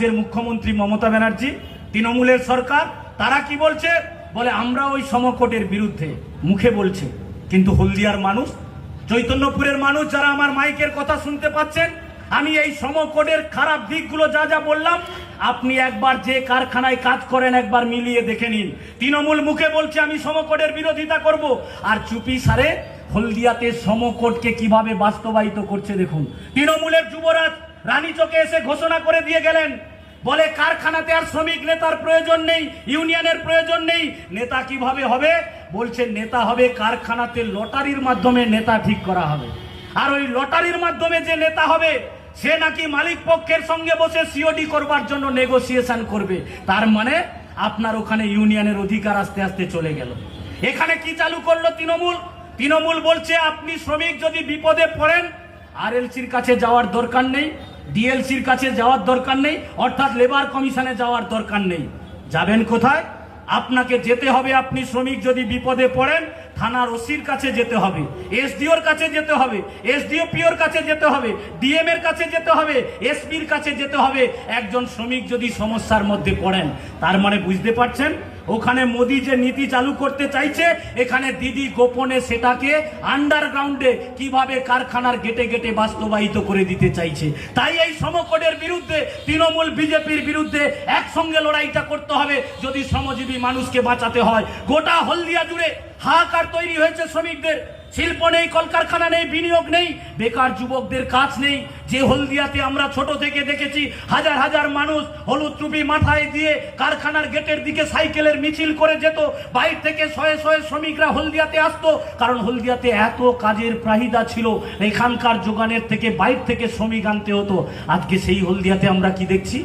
রাজ্যের মুখ্যমন্ত্রী মমতা ব্যানার্জি, তৃণমূলের সরকার, তারা কি বলছে? বলে, আমরা ওই সমকোটের বিরুদ্ধে মুখে বলছে। কিন্তু হলদিয়ার মানুষ, চৈতন্যপুরের মানুষ যারা আমার মাইকের কথা শুনতে পাচ্ছেন, আমি এই সমকোটের খারাপ দিকগুলো যা যা বললাম, আপনি একবার যে কারখানায় কাজ করেন একবার মিলিয়ে দেখে নিন। তৃণমূল মুখে বলছে, আমি সমকোটের বিরোধিতা করব। আর চুপি সারে হলদিয়াতে সমকোটকে কীভাবে বাস্তবায়িত করছে দেখুন। তৃণমূলের যুবরাজ রানীচকে এসে ঘোষণা করে দিয়ে গেলেন বলে কারখানাতে আর শ্রমিক নেতার প্রয়োজন নেই, ইউনিয়নের প্রয়োজন নেই। নেতা কীভাবে হবে? বলছে, নেতা হবে কারখানাতে লটারির মাধ্যমে নেতা ঠিক করা হবে। আর ওই লটারির মাধ্যমে যে নেতা হবে, সে নাকি মালিক পক্ষের সঙ্গে বসে সিওডি করবার জন্য নেগোসিয়েশন করবে। তার মানে আপনার ওখানে ইউনিয়নের অধিকার আস্তে আস্তে চলে গেল। এখানে কি চালু করল তৃণমূল? তৃণমূল বলছে, আপনি শ্রমিক যদি বিপদে পড়েন আরএলসির কাছে যাওয়ার দরকার নেই। ডিএলসির কাছে যাওয়ার দরকার নেই, অর্থাৎ লেবার কমিশনে যাওয়ার দরকার নেই। যাবেন কোথায়? আপনাকে যেতে হবে, আপনি শ্রমিক যদি বিপদে পড়েন, থানার ওসির কাছে যেতে হবে, এসডিওর কাছে যেতে হবে এসডিও পিওর কাছে যেতে হবে ডিএম এর কাছে যেতে হবে, এসপির কাছে যেতে হবে। একজন শ্রমিক যদি সমস্যার মধ্যে পড়েন, তার মানে বুঝতে পারছেন? ওখানে মোদি যে নীতি চালু করতে চাইছে, এখানে দিদি গোপনে সেটাকে আন্ডারগ্রাউন্ডে কীভাবে কারখানার গেটে গেটে বাস্তবায়িত করে দিতে চাইছে। তাই এই সমকোটের বিরুদ্ধে, তৃণমূল বিজেপির বিরুদ্ধে একসঙ্গে লড়াইটা করতে হবে, যদি শ্রমজীবী মানুষকে বাঁচাতে হয়। গোটা হলদিয়া জুড়ে হাহাকার তৈরি হয়েছে শ্রমিকদের। শিল্প নেই, কলকারখানা নেই, বিনিয়োগ নেই, বেকার যুবকদের কাজ নেই। যে হলদিয়াতে আমরা ছোট থেকে দেখেছি, হাজার হাজার মানুষ হলুদ টুপি মাথায় দিয়ে কারখানার গেটের দিকে সাইকেলের মিছিল করে যেত। বাইর থেকে শয়ে শয়ে শ্রমিকরা হলদিয়াতে আসতো, কারণ হলদিয়াতে এত কাজের চাহিদা ছিল। এখানকার যোগানের থেকে বাইর থেকে শ্রমিক আনতে হতো। আজকে সেই হলদিয়াতে আমরা কি দেখছি?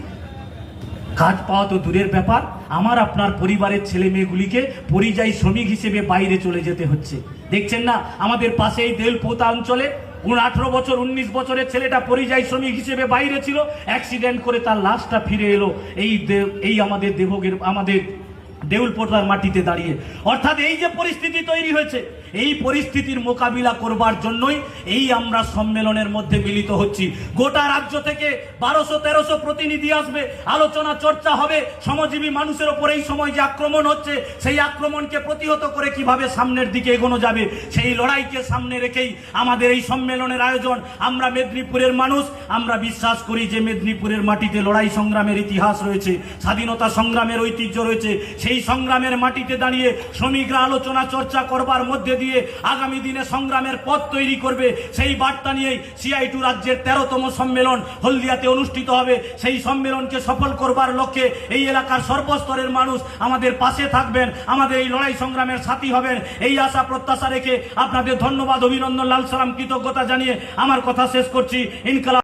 কাজ পাওয়া তো দূরের ব্যাপার। আমার আপনার পরিবারের ছেলে মেয়েগুলিকে পরিযায়ী শ্রমিক হিসেবে বাইরে চলে যেতে হচ্ছে। দেখছেন না? আমাদের পাশে এই দেলপোতা অঞ্চলে আঠারো বছর, উনিশ বছরের ছেলেটা পরিযায়ী শ্রমিক হিসেবে বাইরে ছিল। অ্যাক্সিডেন্ট করে তার লাশটা ফিরে এলো এই এই আমাদের দেবগের আমাদের দেউলপোটার মাটিতে দাঁড়িয়ে। অর্থাৎ এই যে পরিস্থিতি তৈরি হয়েছে এই পরিস্থিতির মোকাবিলা করবার জন্যই এই আমরা সম্মেলনের মধ্যে মিলিত হচ্ছি। গোটা রাজ্য থেকে বারোশো, তেরোশো প্রতিনিধি আসবে, আলোচনা, চর্চা হবে। শ্রমজীবী মানুষের ওপর এই সময় যে আক্রমণ হচ্ছে, সেই আক্রমণকে প্রতিহত করে কীভাবে সামনের দিকে এগোনো যাবে, সেই লড়াইকে সামনে রেখেই আমাদের এই সম্মেলনের আয়োজন। আমরা মেদিনীপুরের মানুষ, আমরা বিশ্বাস করি যে মেদিনীপুরের মাটিতে লড়াই সংগ্রামের ইতিহাস রয়েছে, স্বাধীনতা সংগ্রামের ঐতিহ্য রয়েছে। সেই সংগ্রামের মাটিতে দাঁড়িয়ে শ্রমিকরা আলোচনা, চর্চা করবার মধ্যে দিয়ে আগামী দিনে সংগ্রামের পথ তৈরি করবে। সেই বার্তা নিয়েই সিআই টু রাজ্যের তেরোতম সম্মেলন হলদিয়াতে অনুষ্ঠিত হবে। সেই সম্মেলনকে সফল করবার লক্ষ্যে এই এলাকার সর্বস্তরের মানুষ আমাদের পাশে থাকবেন। আমাদের এই লড়াই সংগ্রামের সাথী হবেন। এই আশা প্রত্যাশা রেখে আপনাদের ধন্যবাদ, অভিনন্দন, লাল সালাম, কৃতজ্ঞতা জানিয়ে আমার কথা শেষ করছি। ইনকালাম